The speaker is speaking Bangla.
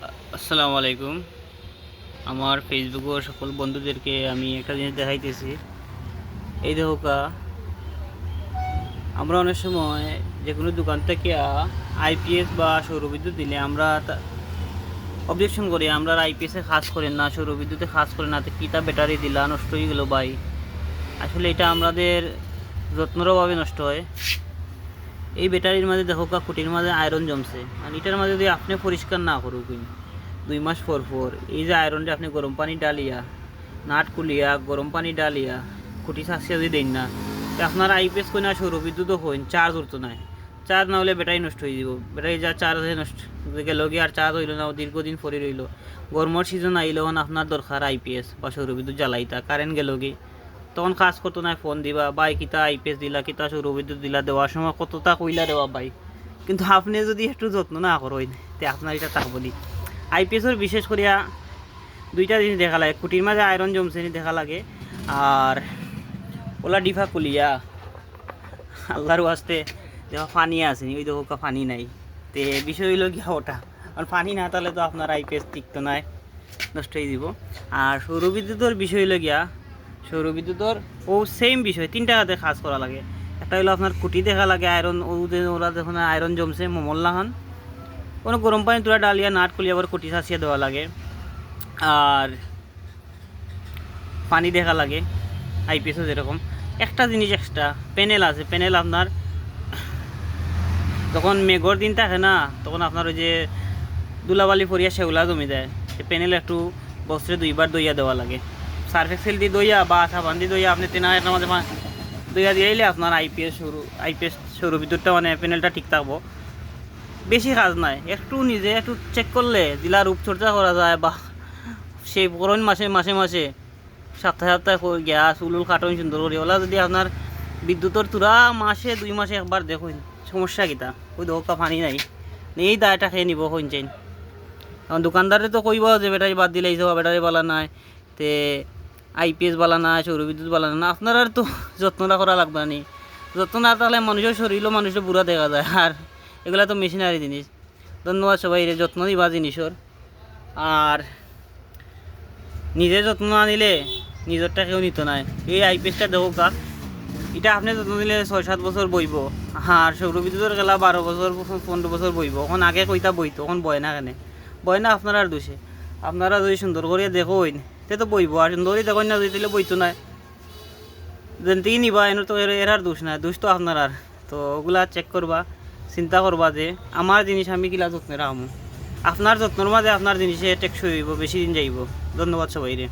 আসসালামু আলাইকুম। আমার ফেসবুক সকল বন্ধুদেরকে আমি একটা জিনিস দেখাইতেছি। এই দেখোকা আমরা অনেক সময় যে কোনো দোকান থেকে আইপিএস বা সৌরবিদ্যুৎ দিলে আমরা অবজেকশন করি, আমরা আইপিএসে খাস করেন না সৌরবিদ্যুতে খাস করেন না, তো কিতা ব্যাটারি দিলা, নষ্ট হয়ে গেলো ভাই। আসলে এটা আমাদের যত্নর অভাবে নষ্ট হয়। এই ব্যাটারির মাঝে দেখো খুঁটির মাঝে আয়রন জমছে। আর এটার মাঝে যদি আপনি পরিষ্কার না করুন দুই মাস পর পর, এই যে আয়রনটা আপনি গরম পানি ডালিয়া, নাট কুলিয়া, গরম পানি ডালিয়া, খুঁটি শাসিয়া যদি দেন না আপনার আইপিএস কই না সৌরবিদ্যুৎও হইন চার্জ উঠতো না। চার্জ না হলে ব্যাটারি নষ্ট হয়ে যাব ব্যাটারি যা চার্জ হয়ে নষ্ট গেল গিয়ে আর চার্জ হইল না দীর্ঘদিন পরে রইল। গরমের সিজন আইলেও আপনার দরকার আইপিএস বা সৌরবিদ্যুৎ জ্বালাইতা কারেন্ট গেল গিয়ে। তখন কাজ করতো না ফোন দিবা বাই কিতা আইপিএস দিলা, কিতা সৌরবিদ্যুৎ দিলা দেওয়ার সময় কতটা কইলা দেওয়া বাই কিন্তু আপনি যদি একটু যত্ন না করেন, তে আপনার এটা তাক বলি। আইপিএসের বিশেষ করিয়া দুইটা জিনিস দেখা লাগে। কুটির মাঝে আয়রন জমছে নি দেখা লাগে, আর ওলা ডিফা কুলিয়া আল্লাহর ওয়াস্তে দেখো পানি আসেনি ওই দেখো পানি নাই। তে বিষয় হইল গিয়া ওটা। আর পানি না তাহলে তো আপনার আইপিএস টিকতো নাই, নষ্ট হয়ে দিব আর সৌরবিদ্যুতের বিষয় হইল গিয়া সৌরবিদ্যুতের ও সেম বিষয়, তিনটা হাতে কাজ করা লাগে। একটা হলো আপনার কুটি দেখা লাগে আয়রন ওরা যখন আয়রন জমছে মমল্লা খান কোনো গরম পানি তোরা ডালিয়া, নাট কলিয়া আবার কুটি সাঁচিয়ে দেওয়া লাগে। আর পানি দেখা লাগে আইপিএসও যেরকম। একটা জিনিস এক্সট্রা প্যানেল আছে প্যানেল আপনার, যখন মেঘর দিন থাকে না, তখন আপনার ওই যে দুলাবালি ফরিয়া সেগুলা জমি দেয়। সে প্যানেল একটু বস্ত্রে দুইবার দইয়া দেওয়া লাগে। সার্ফ এক্সেল দিয়ে দইয়া বা সাবান দিয়ে দইয়া আপনি তেনা একটা মাঝে দইয়া দিয়ে আইলে আপনার আইপিএস সরু আইপিএস সৌর বিদ্যুৎটা মানে প্যানেলটা ঠিক থাকব। বেশি কাজ নাই, একটু নিজে একটু চেক করলে জেলার রূপচর্চা করা যায় বা সেই করণ মাসে মাসে মাসে, সপ্তাহে সপ্তাহে গ্যাস, উলুল কাটন সুন্দর করে। ওলা যদি আপনার বিদ্যুতের তুরা মাসে, দুই মাসে একবার দেখুন, সমস্যা কিতা? ওই দোকা পানি নাই। এই দায়টা খেয়ে নিব হইনছেন কারণ দোকানদারে তো কইব যে ব্যাটারি বাদ দিলে এই ব্যাটারি বালা নাই। তে আইপিএস বালা নাই সৌরবিদ্যুৎ বালা না আপনার আর তো যত্নটা করা লাগবে নি যত্ন না তাহলে মানুষের শরীরও মানুষের বুড়া দেখা যায়। আর এগুলা তো মেশিনারি জিনিস ধন্যবাদ সবাই যত্ন দিবা জিনিসের আর নিজে যত্ন না নিলে নিজেরটা কেউ নিত নাই। এই আইপিএসটা দেখো কাক এটা আপনি যত্ন নিলে ছয় সাত বছর বইব আর সৌরবিদ্যুতের গেলা বারো বছর পনেরো বছর বইব এখন আগে কইতা বইতো এখন বয় না কেনে। বয় না আপনার আর দোষে আপনারা যদি সুন্দর করিয়া দেখোন তে তো বইব, আর সুন্দরই দেখো না, যদি তাহলে বইতো না যেনতেই নিবা এনে তো এর এর আর দোষ না দোষ তো আপনার আর। তো ওগুলা চেক করবা, চিন্তা করবা যে আমার জিনিস আমি কিলা যত্নে রাখব আপনার যত্নর মাঝে আপনার জিনিসে টেকসই হইব, বেশি দিন যাইব। ধন্যবাদ সবাই রে